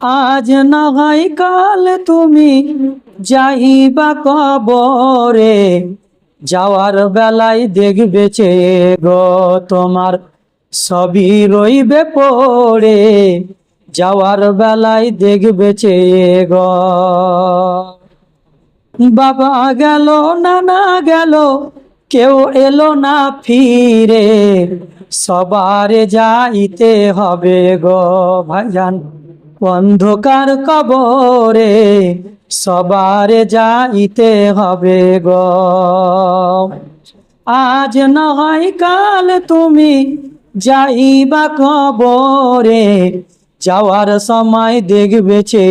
আজ না হয় কাল তুমি যাইবা কবরে, যাওয়ার বেলায় দেখবে গো তোমার সবই রইবে পড়ে, যাওয়ার বেলায় দেখবে গো বাবা গেল, নানা গেল, কেউ এলো না ফিরে, সবার যাইতে হবে গো ভাইজান। অন্ধকার কবরে সবারে যাইতে হবে গো। আজ নয় কাল তুমি যাইবা কবরে, যাওয়ার সময় দেখবে চে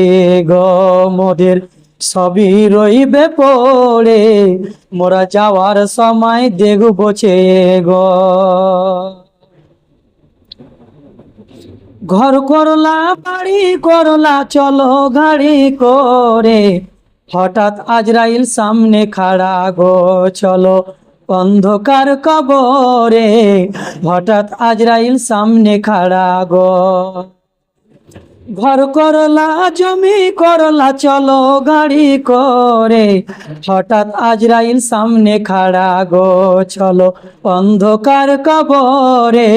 গো মোদের সবই রইবে পড়ে। মোরা যাওয়ার সময় দেখব চে গো। ঘর করলা, বাড়ি করলা, চলো গাড়ি করে। হঠাৎ আজরাইল সামনে খাড়া গো, চলো অন্ধকার কবরে। হঠাৎ আজরাইল সামনে খাড়া গো। ঘর করলা, জমি করলা, চলো গাড়ি করে। হঠাৎ আজরাইল সামনে খাড়া গো, চলো অন্ধকার কবরে।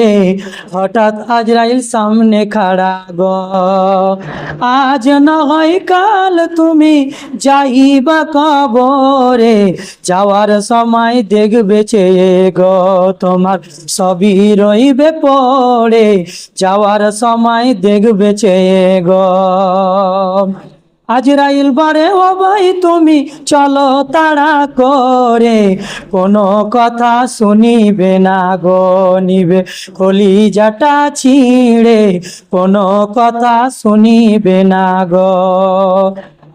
হঠাৎ আজরাইল সামনে খাড়া গো, আজ নয় কাল তুমি যাইবা কবরে। যাওয়ার সময় দেখবে চেয়ে গো, তোমার সবই রইবে পড়ে। যাওয়ার সময় দেখবে চেয়ে আজরাইল বারে, ও ভাই, তুমি চলো তাড়া করে। কোনো কথা শুনিবে না গো, নিবে কলিজাটা ছিঁড়ে। কোনো কথা শুনিবে না গো।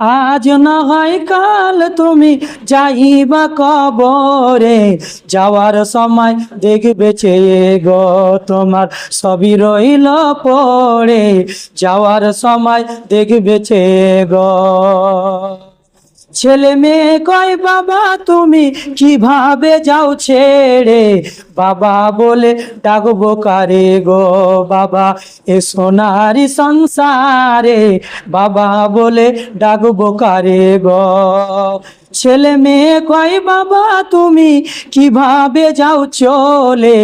আজ না হয় কাল তুমি যাইবা কবরে, যাওয়ার সময় দেখবে চেয়ে গো তোমার সবই রইল পড়ে, যাওয়ার সময় দেখবে চেয়ে গো ছেলে মেয়ে কয়, বাবা, তুমি কীভাবে যাও ছেড়ে? বাবা বলে, ডাকবো কারে গো বাবা, এ সোনারি সংসারে। বাবা বলে, ডাকবো কারে গো। ছেলে মেয়ে কয়, বাবা, তুমি কীভাবে যাও চলে?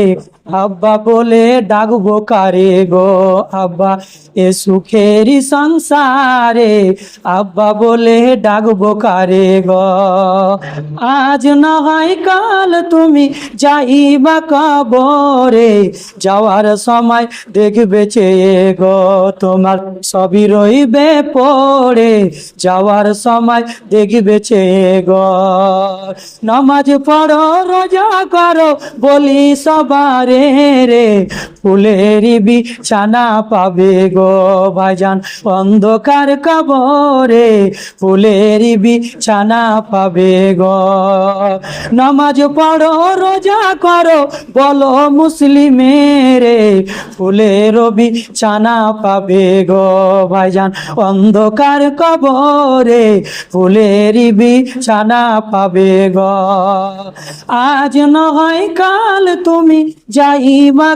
আব্বা বলে ডাকবো কারে গো? আব্বা, এ সুখেরই সংসারে। আব্বা বলে ডাকবো কারে গো? আজ না হয় কাল তুমি যাইবা কবরে। যাওয়ার সময় দেখবে চেয়ে গো, তোমার সবই রইবে পড়ে। যাওয়ার সময় দেখবে চেয়ে গো। নামাজ পড়ো, রোজা করো, বলি সবারে വേറെ ফুলেরই বিছানা পাবে গো ভাইজান। অন্ধকার কবরে ফুলেরই বিছানা পাবে গো। নামাজ পড়ো, রোজা করো, বলো মুসলিমেরে ফুলের বিছানা পাবে গো ভাইজান। অন্ধকার কবরে ফুলেরই বিছানা পাবে গো। আজ নয় কাল তুমি যাইবা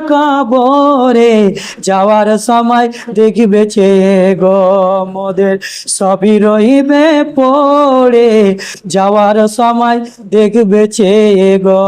কবরে যাওয়ার সময় দেখবে চে গো মোদের সবই রইবে পড়ে। যাওয়ার সময় দেখবে চে গো